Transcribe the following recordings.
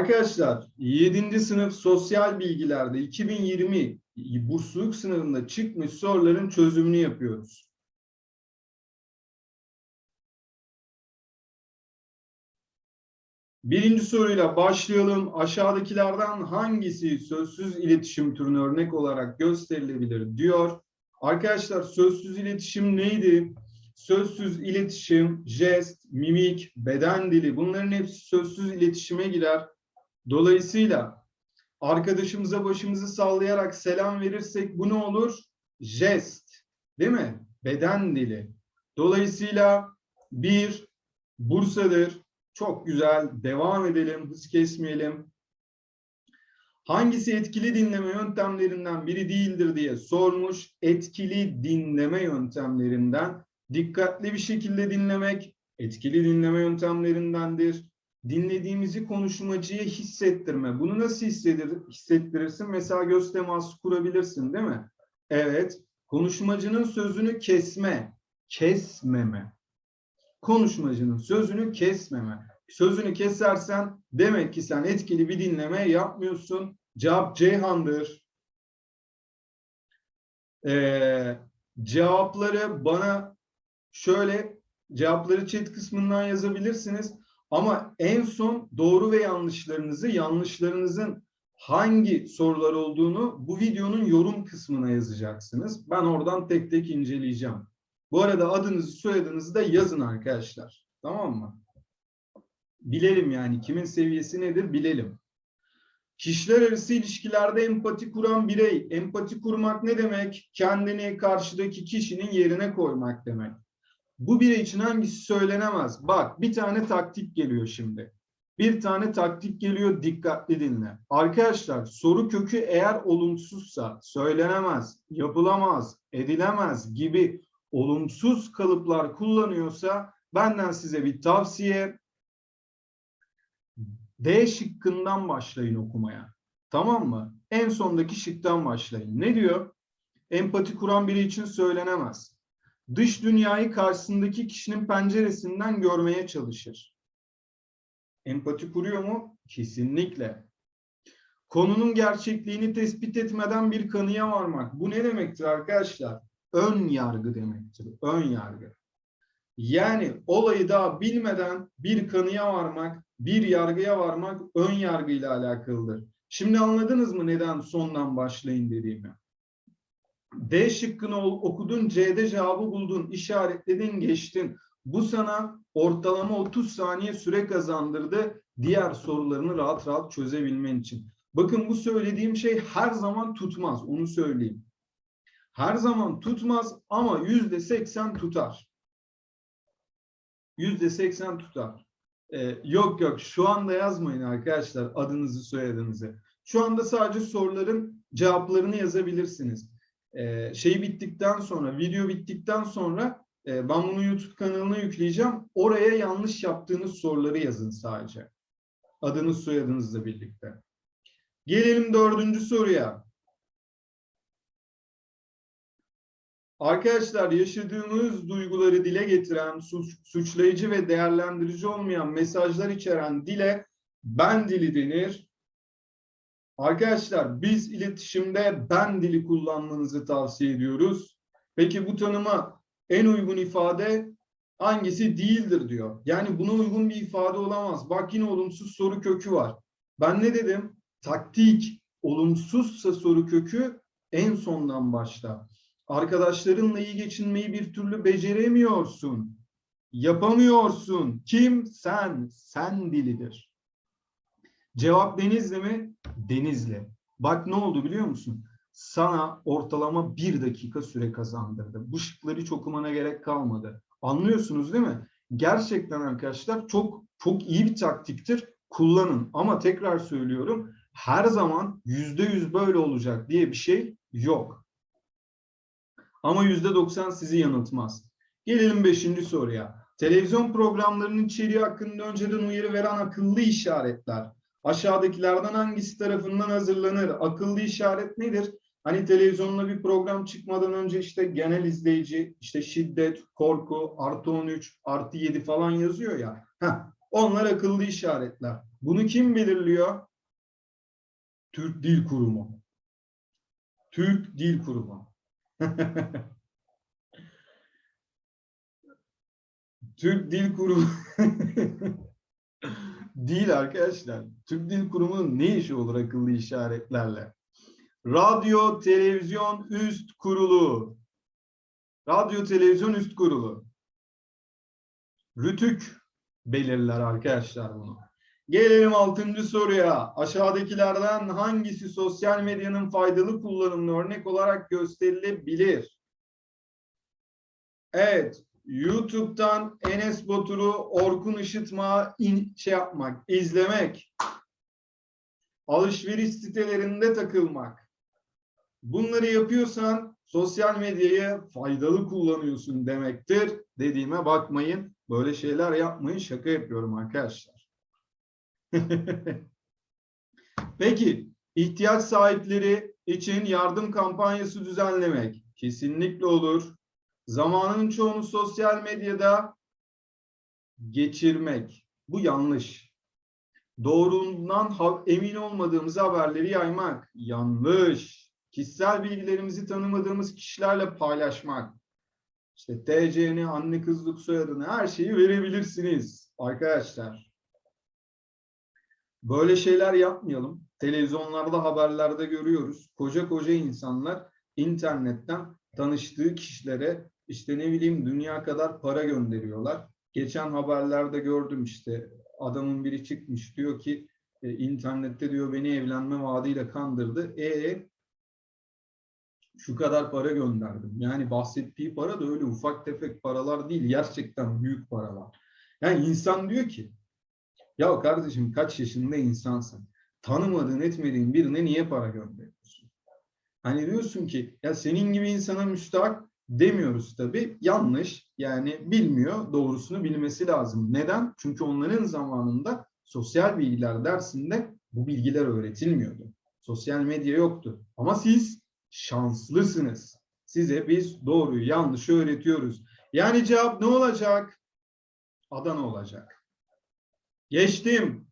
Arkadaşlar 7. sınıf sosyal bilgilerde 2020 bursluluk sınavında çıkmış soruların çözümünü yapıyoruz. Birinci soruyla başlayalım. Aşağıdakilerden hangisi sözsüz iletişim türüne örnek olarak gösterilebilir diyor. Arkadaşlar sözsüz iletişim neydi? Sözsüz iletişim, jest, mimik, beden dili bunların hepsi sözsüz iletişime girer. Dolayısıyla arkadaşımıza başımızı sallayarak selam verirsek bu ne olur? Jest, değil mi? Beden dili. Dolayısıyla bir Bursa'dır. Çok güzel. Devam edelim. Hız kesmeyelim. Hangisi etkili dinleme yöntemlerinden biri değildir diye sormuş. Etkili dinleme yöntemlerinden dikkatli bir şekilde dinlemek etkili dinleme yöntemlerindendir. Dinlediğimizi konuşmacıya hissettirme. Bunu nasıl hissedir, hissettirirsin? Mesela göz teması kurabilirsin değil mi? Evet. Konuşmacının sözünü kesme. Kesmeme. Konuşmacının sözünü kesmeme. Sözünü kesersen demek ki sen etkili bir dinleme yapmıyorsun. Cevap Ceyhan'dır. Ee, cevapları bana şöyle cevapları chat kısmından yazabilirsiniz. Ama en son doğru ve yanlışlarınızı, yanlışlarınızın hangi sorular olduğunu bu videonun yorum kısmına yazacaksınız. Ben oradan tek tek inceleyeceğim. Bu arada adınızı, soyadınızı da yazın arkadaşlar. Tamam mı? Bilelim yani kimin seviyesi nedir bilelim. Kişiler arası ilişkilerde empati kuran birey. Empati kurmak ne demek? Kendini karşıdaki kişinin yerine koymak demek. Bu birey için hangisi söylenemez? Bak bir tane taktik geliyor şimdi. Bir tane taktik geliyor dikkatli dinle. Arkadaşlar soru kökü eğer olumsuzsa söylenemez, yapılamaz, edilemez gibi olumsuz kalıplar kullanıyorsa benden size bir tavsiye D şıkkından başlayın okumaya. Tamam mı? En sondaki şıktan başlayın. Ne diyor? Empati kuran biri için söylenemez. Dış dünyayı karşısındaki kişinin penceresinden görmeye çalışır. Empati kuruyor mu? Kesinlikle. Konunun gerçekliğini tespit etmeden bir kanıya varmak. Bu ne demektir arkadaşlar? Ön yargı demektir. Ön yargı. Yani olayı daha bilmeden bir kanıya varmak, bir yargıya varmak ön yargıyla alakalıdır. Şimdi anladınız mı neden sondan başlayın dediğimi? D şıkkını okudun, C'de cevabı buldun, işaretledin, geçtin. Bu sana ortalama 30 saniye süre kazandırdı diğer sorularını rahat rahat çözebilmen için. Bakın bu söylediğim şey her zaman tutmaz, onu söyleyeyim. Her zaman tutmaz ama yüzde seksen tutar. Yüzde seksen tutar. Ee, yok yok şu anda yazmayın arkadaşlar adınızı soyadınızı. Şu anda sadece soruların cevaplarını yazabilirsiniz. Ee, şey bittikten sonra, video bittikten sonra e, ben bunu YouTube kanalına yükleyeceğim. Oraya yanlış yaptığınız soruları yazın sadece. Adınız soyadınızla birlikte. Gelelim dördüncü soruya. Arkadaşlar yaşadığımız duyguları dile getiren, suç, suçlayıcı ve değerlendirici olmayan mesajlar içeren dile ben dili denir. Arkadaşlar biz iletişimde ben dili kullanmanızı tavsiye ediyoruz. Peki bu tanıma en uygun ifade hangisi değildir diyor. Yani buna uygun bir ifade olamaz. Bak yine olumsuz soru kökü var. Ben ne dedim? Taktik olumsuzsa soru kökü en sondan başla. Arkadaşlarınla iyi geçinmeyi bir türlü beceremiyorsun. Yapamıyorsun. Kim? Sen. Sen dilidir. Cevap Denizli mi? Denizli. Bak ne oldu biliyor musun? Sana ortalama bir dakika süre kazandırdı. Bu şıkları hiç okumana gerek kalmadı. Anlıyorsunuz değil mi? Gerçekten arkadaşlar çok çok iyi bir taktiktir. Kullanın. Ama tekrar söylüyorum her zaman yüzde yüz böyle olacak diye bir şey yok. Ama yüzde doksan sizi yanıltmaz. Gelelim beşinci soruya. Televizyon programlarının içeriği hakkında önceden uyarı veren akıllı işaretler. Aşağıdakilerden hangisi tarafından hazırlanır? Akıllı işaret nedir? Hani televizyonda bir program çıkmadan önce işte genel izleyici, işte şiddet, korku, artı 13, artı 7 falan yazıyor ya. Heh, onlar akıllı işaretler. Bunu kim belirliyor? Türk Dil Kurumu. Türk Dil Kurumu. Türk Dil Kurumu değil arkadaşlar. Türk Dil Kurumu'nun ne işi olur akıllı işaretlerle? Radyo Televizyon Üst Kurulu. Radyo Televizyon Üst Kurulu. Rütük belirler arkadaşlar bunu. Gelelim altıncı soruya. Aşağıdakilerden hangisi sosyal medyanın faydalı kullanımına örnek olarak gösterilebilir? Evet, YouTube'dan Enes Batur'u, Orkun Işıtma in, şey yapmak, izlemek, alışveriş sitelerinde takılmak. Bunları yapıyorsan sosyal medyayı faydalı kullanıyorsun demektir. Dediğime bakmayın. Böyle şeyler yapmayın. Şaka yapıyorum arkadaşlar. Peki, ihtiyaç sahipleri için yardım kampanyası düzenlemek kesinlikle olur. Zamanın çoğunu sosyal medyada geçirmek. Bu yanlış. Doğruluğundan emin olmadığımız haberleri yaymak. Yanlış. Kişisel bilgilerimizi tanımadığımız kişilerle paylaşmak. İşte TC'ni, anne kızlık soyadını her şeyi verebilirsiniz arkadaşlar. Böyle şeyler yapmayalım. Televizyonlarda, haberlerde görüyoruz. Koca koca insanlar internetten tanıştığı kişilere işte ne bileyim dünya kadar para gönderiyorlar. Geçen haberlerde gördüm işte adamın biri çıkmış diyor ki e, internette diyor beni evlenme vaadiyle kandırdı. E şu kadar para gönderdim. Yani bahsettiği para da öyle ufak tefek paralar değil. Gerçekten büyük paralar. Yani insan diyor ki ya kardeşim kaç yaşında insansın? Tanımadığın etmediğin birine niye para gönderiyorsun? Hani diyorsun ki ya senin gibi insana müstahak demiyoruz tabii. Yanlış. Yani bilmiyor. Doğrusunu bilmesi lazım. Neden? Çünkü onların zamanında sosyal bilgiler dersinde bu bilgiler öğretilmiyordu. Sosyal medya yoktu. Ama siz şanslısınız. Size biz doğruyu yanlışı öğretiyoruz. Yani cevap ne olacak? Adana olacak. Geçtim.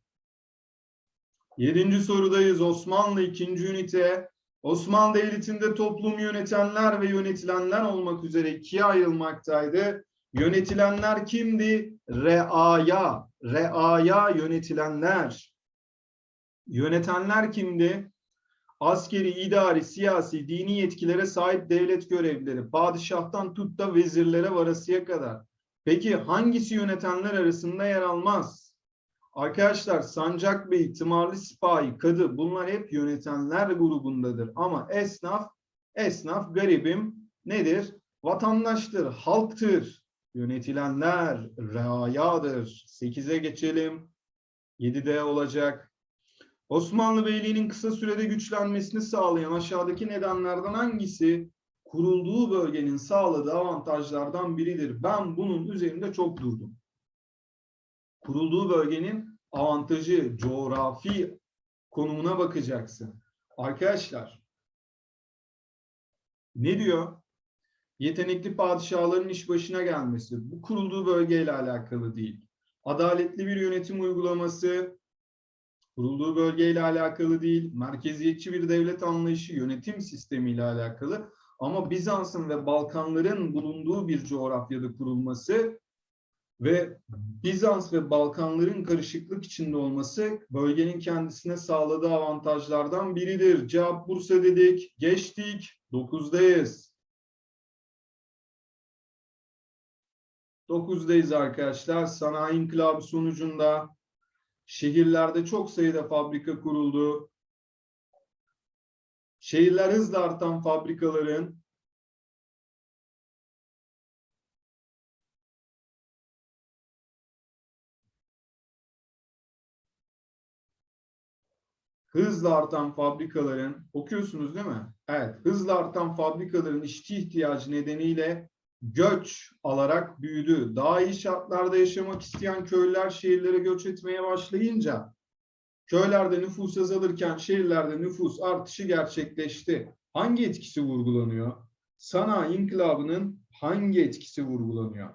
Yedinci sorudayız. Osmanlı ikinci ünite. Osmanlı Devleti'nde toplumu yönetenler ve yönetilenler olmak üzere ikiye ayrılmaktaydı. Yönetilenler kimdi? Reaya. Reaya yönetilenler. Yönetenler kimdi? Askeri, idari, siyasi, dini yetkilere sahip devlet görevlileri, padişahtan tut da vezirlere varasıya kadar. Peki hangisi yönetenler arasında yer almaz? Arkadaşlar Sancak Bey, Tımarlı Sipahi, Kadı bunlar hep yönetenler grubundadır. Ama esnaf, esnaf garibim nedir? Vatandaştır, halktır. Yönetilenler reayadır. 8'e geçelim. 7'de olacak. Osmanlı Beyliği'nin kısa sürede güçlenmesini sağlayan aşağıdaki nedenlerden hangisi kurulduğu bölgenin sağladığı avantajlardan biridir? Ben bunun üzerinde çok durdum. Kurulduğu bölgenin avantajı, coğrafi konumuna bakacaksın. Arkadaşlar, ne diyor? Yetenekli padişahların iş başına gelmesi. Bu kurulduğu bölgeyle alakalı değil. Adaletli bir yönetim uygulaması, kurulduğu bölgeyle alakalı değil, merkeziyetçi bir devlet anlayışı, yönetim sistemiyle alakalı. Ama Bizans'ın ve Balkanların bulunduğu bir coğrafyada kurulması ve Bizans ve Balkanların karışıklık içinde olması bölgenin kendisine sağladığı avantajlardan biridir. Cevap Bursa dedik. Geçtik. 9'dayız. 9'dayız arkadaşlar. Sanayi inkılabı sonucunda şehirlerde çok sayıda fabrika kuruldu. Şehirler hızla artan fabrikaların hızla artan fabrikaların okuyorsunuz değil mi? Evet, hızla artan fabrikaların işçi ihtiyacı nedeniyle göç alarak büyüdü. Daha iyi şartlarda yaşamak isteyen köylüler şehirlere göç etmeye başlayınca köylerde nüfus azalırken şehirlerde nüfus artışı gerçekleşti. Hangi etkisi vurgulanıyor? Sanayi inkılabının hangi etkisi vurgulanıyor?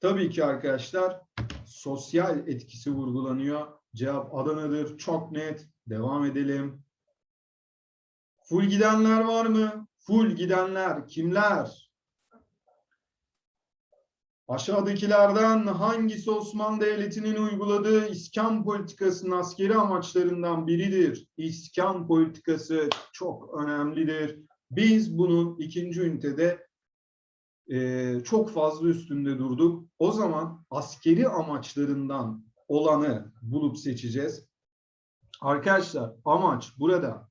Tabii ki arkadaşlar sosyal etkisi vurgulanıyor. Cevap Adana'dır. Çok net. Devam edelim. Full gidenler var mı? Full gidenler kimler? Aşağıdakilerden hangisi Osmanlı Devleti'nin uyguladığı iskan politikasının askeri amaçlarından biridir? İskan politikası çok önemlidir. Biz bunu ikinci ünitede e, çok fazla üstünde durduk. O zaman askeri amaçlarından olanı bulup seçeceğiz. Arkadaşlar amaç burada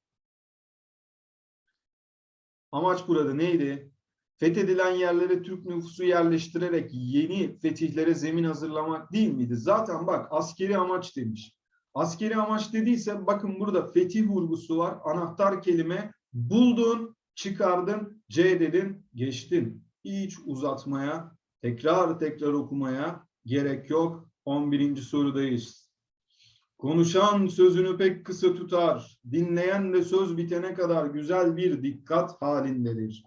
amaç burada neydi? Fethedilen yerlere Türk nüfusu yerleştirerek yeni fetihlere zemin hazırlamak değil miydi? Zaten bak askeri amaç demiş. Askeri amaç dediyse bakın burada fetih vurgusu var. Anahtar kelime buldun, çıkardın, C dedin, geçtin. Hiç uzatmaya, tekrar tekrar okumaya gerek yok. 11. sorudayız. Konuşan sözünü pek kısa tutar. Dinleyen de söz bitene kadar güzel bir dikkat halindedir.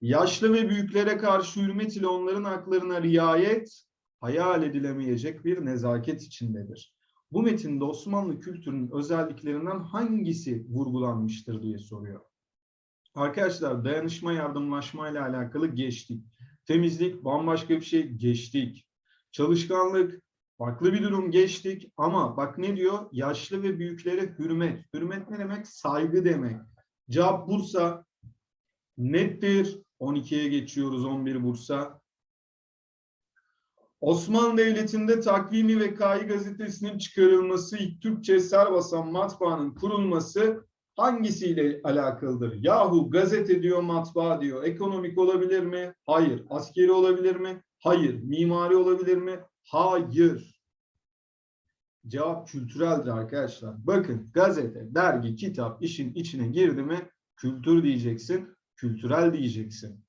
Yaşlı ve büyüklere karşı hürmet ile onların haklarına riayet hayal edilemeyecek bir nezaket içindedir. Bu metinde Osmanlı kültürünün özelliklerinden hangisi vurgulanmıştır diye soruyor. Arkadaşlar dayanışma yardımlaşma ile alakalı geçtik. Temizlik bambaşka bir şey geçtik. Çalışkanlık farklı bir durum geçtik ama bak ne diyor? Yaşlı ve büyüklere hürmet. Hürmet ne demek? Saygı demek. Cevap Bursa nettir. 12'ye geçiyoruz 11 Bursa. Osmanlı Devleti'nde Takvimi ve Kayi gazetesinin çıkarılması, ilk Türkçe eser basan matbaanın kurulması hangisiyle alakalıdır? Yahu gazete diyor, matbaa diyor. Ekonomik olabilir mi? Hayır. Askeri olabilir mi? Hayır. Mimari olabilir mi? Hayır. Cevap kültüreldir arkadaşlar. Bakın gazete, dergi, kitap işin içine girdi mi kültür diyeceksin, kültürel diyeceksin.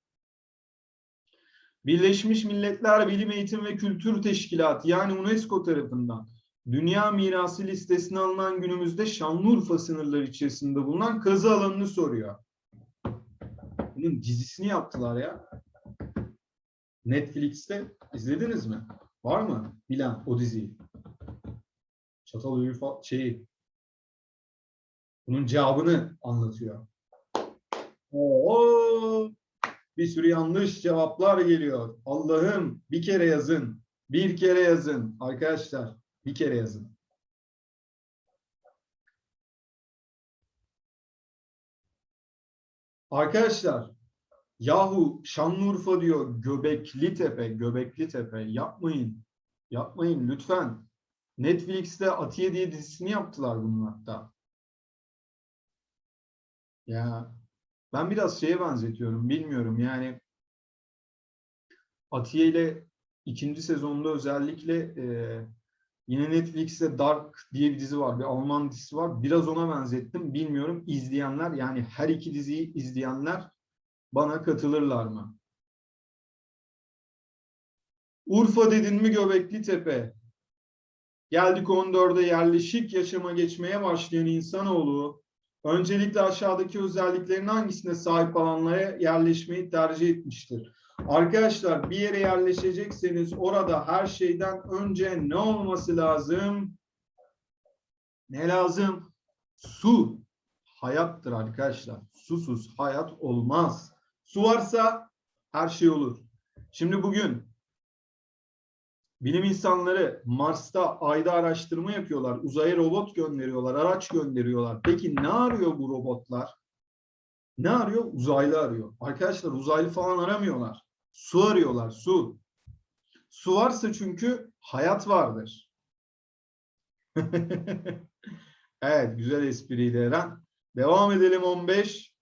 Birleşmiş Milletler Bilim Eğitim ve Kültür Teşkilatı yani UNESCO tarafından Dünya Mirası listesine alınan günümüzde Şanlıurfa sınırları içerisinde bulunan kazı alanını soruyor. Bunun dizisini yaptılar ya. Netflix'te izlediniz mi? Var mı bilen o diziyi? Çatalhöyük şeyi. Bunun cevabını anlatıyor. Oo, bir sürü yanlış cevaplar geliyor. Allah'ım bir kere yazın. Bir kere yazın arkadaşlar. Bir kere yazın. Arkadaşlar yahu Şanlıurfa diyor Göbekli Tepe, Göbekli Tepe yapmayın. Yapmayın lütfen. Netflix'te Atiye diye dizisini yaptılar bunun hatta. Ya ben biraz şeye benzetiyorum bilmiyorum yani Atiye ile ikinci sezonda özellikle e, yine Netflix'te Dark diye bir dizi var. Bir Alman dizisi var. Biraz ona benzettim. Bilmiyorum izleyenler yani her iki diziyi izleyenler bana katılırlar mı? Urfa dedin mi Göbekli Tepe. Geldik 14'e yerleşik yaşama geçmeye başlayan insanoğlu öncelikle aşağıdaki özelliklerin hangisine sahip alanlara yerleşmeyi tercih etmiştir? Arkadaşlar bir yere yerleşecekseniz orada her şeyden önce ne olması lazım? Ne lazım? Su. Hayattır arkadaşlar. Susuz hayat olmaz. Su varsa her şey olur. Şimdi bugün bilim insanları Mars'ta, Ay'da araştırma yapıyorlar. Uzaya robot gönderiyorlar, araç gönderiyorlar. Peki ne arıyor bu robotlar? Ne arıyor? Uzaylı arıyor. Arkadaşlar uzaylı falan aramıyorlar. Su arıyorlar, su. Su varsa çünkü hayat vardır. evet, güzel espriydi Eren. Devam edelim 15.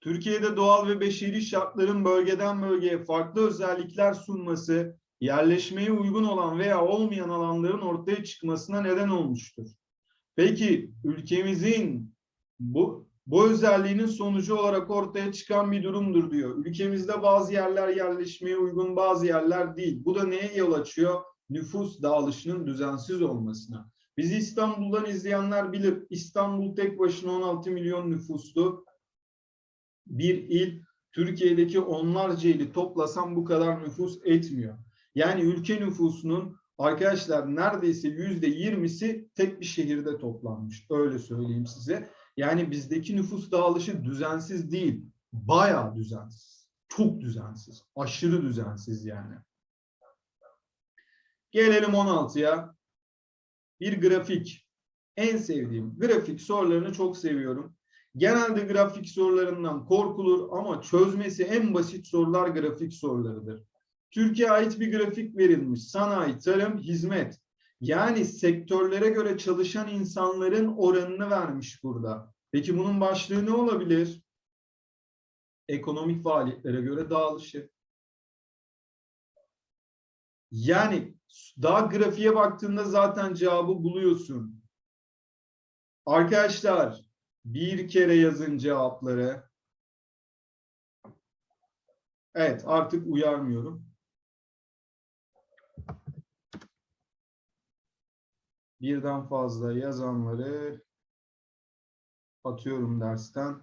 Türkiye'de doğal ve beşeri şartların bölgeden bölgeye farklı özellikler sunması, yerleşmeye uygun olan veya olmayan alanların ortaya çıkmasına neden olmuştur. Peki ülkemizin bu bu özelliğinin sonucu olarak ortaya çıkan bir durumdur diyor. Ülkemizde bazı yerler yerleşmeye uygun, bazı yerler değil. Bu da neye yol açıyor? Nüfus dağılışının düzensiz olmasına. Bizi İstanbul'dan izleyenler bilir. İstanbul tek başına 16 milyon nüfuslu bir il. Türkiye'deki onlarca ili toplasam bu kadar nüfus etmiyor. Yani ülke nüfusunun arkadaşlar neredeyse yüzde yirmisi tek bir şehirde toplanmış. Öyle söyleyeyim size. Yani bizdeki nüfus dağılışı düzensiz değil. Bayağı düzensiz. Çok düzensiz. Aşırı düzensiz yani. Gelelim 16'ya. Bir grafik. En sevdiğim grafik sorularını çok seviyorum. Genelde grafik sorularından korkulur ama çözmesi en basit sorular grafik sorularıdır. Türkiye'ye ait bir grafik verilmiş. Sanayi, tarım, hizmet. Yani sektörlere göre çalışan insanların oranını vermiş burada. Peki bunun başlığı ne olabilir? Ekonomik faaliyetlere göre dağılışı. Yani daha grafiğe baktığında zaten cevabı buluyorsun. Arkadaşlar bir kere yazın cevapları. Evet artık uyarmıyorum. Birden fazla yazanları atıyorum dersten.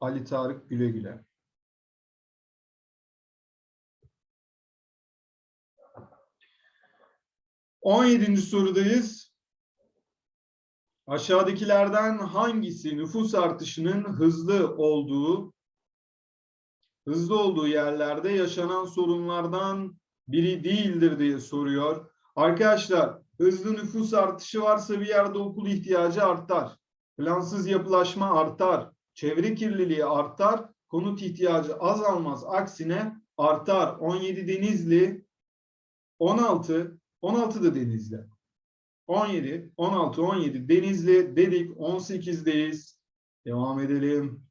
Ali Tarık güle güle. On yedinci sorudayız. Aşağıdakilerden hangisi nüfus artışının hızlı olduğu hızlı olduğu yerlerde yaşanan sorunlardan biri değildir diye soruyor. Arkadaşlar hızlı nüfus artışı varsa bir yerde okul ihtiyacı artar. Plansız yapılaşma artar. Çevre kirliliği artar. Konut ihtiyacı azalmaz. Aksine artar. 17 Denizli 16 16 da Denizli. 17, 16, 17 Denizli dedik. 18'deyiz. Devam edelim.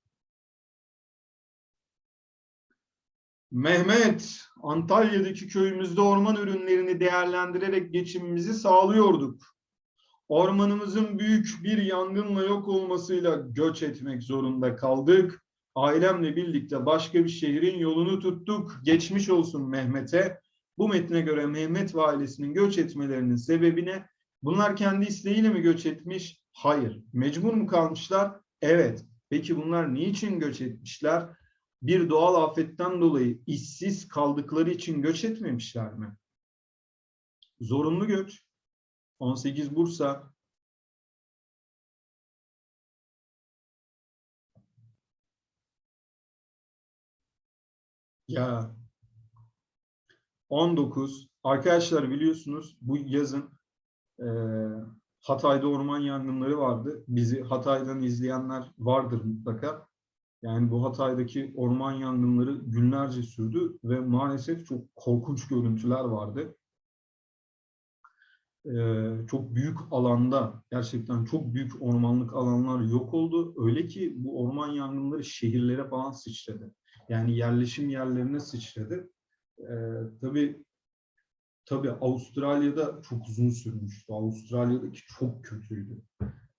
Mehmet, Antalya'daki köyümüzde orman ürünlerini değerlendirerek geçimimizi sağlıyorduk. Ormanımızın büyük bir yangınla yok olmasıyla göç etmek zorunda kaldık. Ailemle birlikte başka bir şehrin yolunu tuttuk. Geçmiş olsun Mehmet'e. Bu metne göre Mehmet ve ailesinin göç etmelerinin sebebine Bunlar kendi isteğiyle mi göç etmiş? Hayır. Mecbur mu kalmışlar? Evet. Peki bunlar niçin göç etmişler? Bir doğal afetten dolayı işsiz kaldıkları için göç etmemişler mi? Zorunlu göç. 18 Bursa. Ya 19 arkadaşlar biliyorsunuz bu yazın e, Hatay'da orman yangınları vardı. Bizi Hatay'dan izleyenler vardır mutlaka. Yani bu Hatay'daki orman yangınları günlerce sürdü ve maalesef çok korkunç görüntüler vardı. Ee, çok büyük alanda, gerçekten çok büyük ormanlık alanlar yok oldu. Öyle ki bu orman yangınları şehirlere falan sıçradı. Yani yerleşim yerlerine sıçradı. Ee, tabii Tabii Avustralya'da çok uzun sürmüştü. Avustralya'daki çok kötüydü.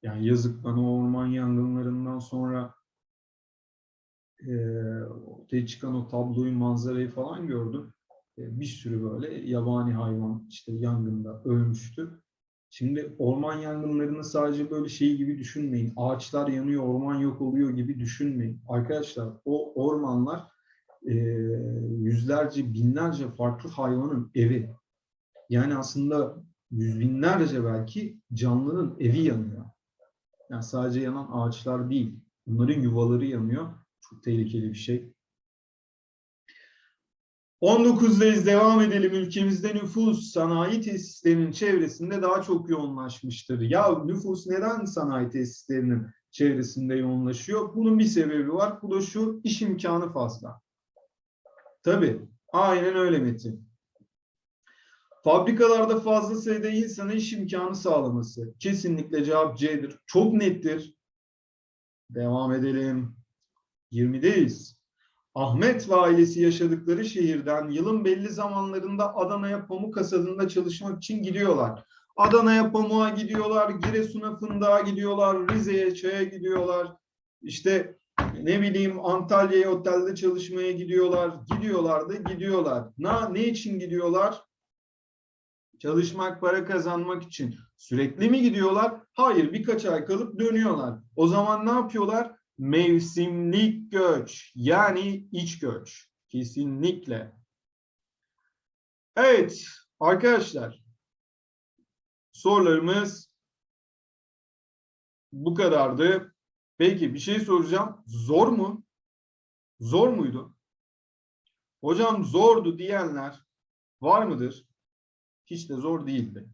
Yani yazık ben o orman yangınlarından sonra e, ortaya çıkan o tabloyu, manzarayı falan gördüm. E, bir sürü böyle yabani hayvan işte yangında ölmüştü. Şimdi orman yangınlarını sadece böyle şey gibi düşünmeyin. Ağaçlar yanıyor, orman yok oluyor gibi düşünmeyin. Arkadaşlar o ormanlar e, yüzlerce, binlerce farklı hayvanın evi. Yani aslında yüz binlerce belki canlının evi yanıyor. Yani sadece yanan ağaçlar değil. Bunların yuvaları yanıyor. Çok tehlikeli bir şey. 19'dayız devam edelim. Ülkemizde nüfus sanayi tesislerinin çevresinde daha çok yoğunlaşmıştır. Ya nüfus neden sanayi tesislerinin çevresinde yoğunlaşıyor? Bunun bir sebebi var. Bu da şu iş imkanı fazla. Tabii. Aynen öyle Metin. Fabrikalarda fazla sayıda insana iş imkanı sağlaması. Kesinlikle cevap C'dir. Çok nettir. Devam edelim. 20'deyiz. Ahmet ve ailesi yaşadıkları şehirden yılın belli zamanlarında Adana'ya pamuk hasadında çalışmak için gidiyorlar. Adana'ya pamuğa gidiyorlar, Giresun'a fındığa gidiyorlar, Rize'ye çaya gidiyorlar. İşte ne bileyim Antalya'ya otelde çalışmaya gidiyorlar. Gidiyorlar da gidiyorlar. Na, ne için gidiyorlar? çalışmak, para kazanmak için sürekli mi gidiyorlar? Hayır, birkaç ay kalıp dönüyorlar. O zaman ne yapıyorlar? Mevsimlik göç yani iç göç. Kesinlikle. Evet arkadaşlar sorularımız bu kadardı. Peki bir şey soracağım. Zor mu? Zor muydu? Hocam zordu diyenler var mıdır? Hiç de zor değildi.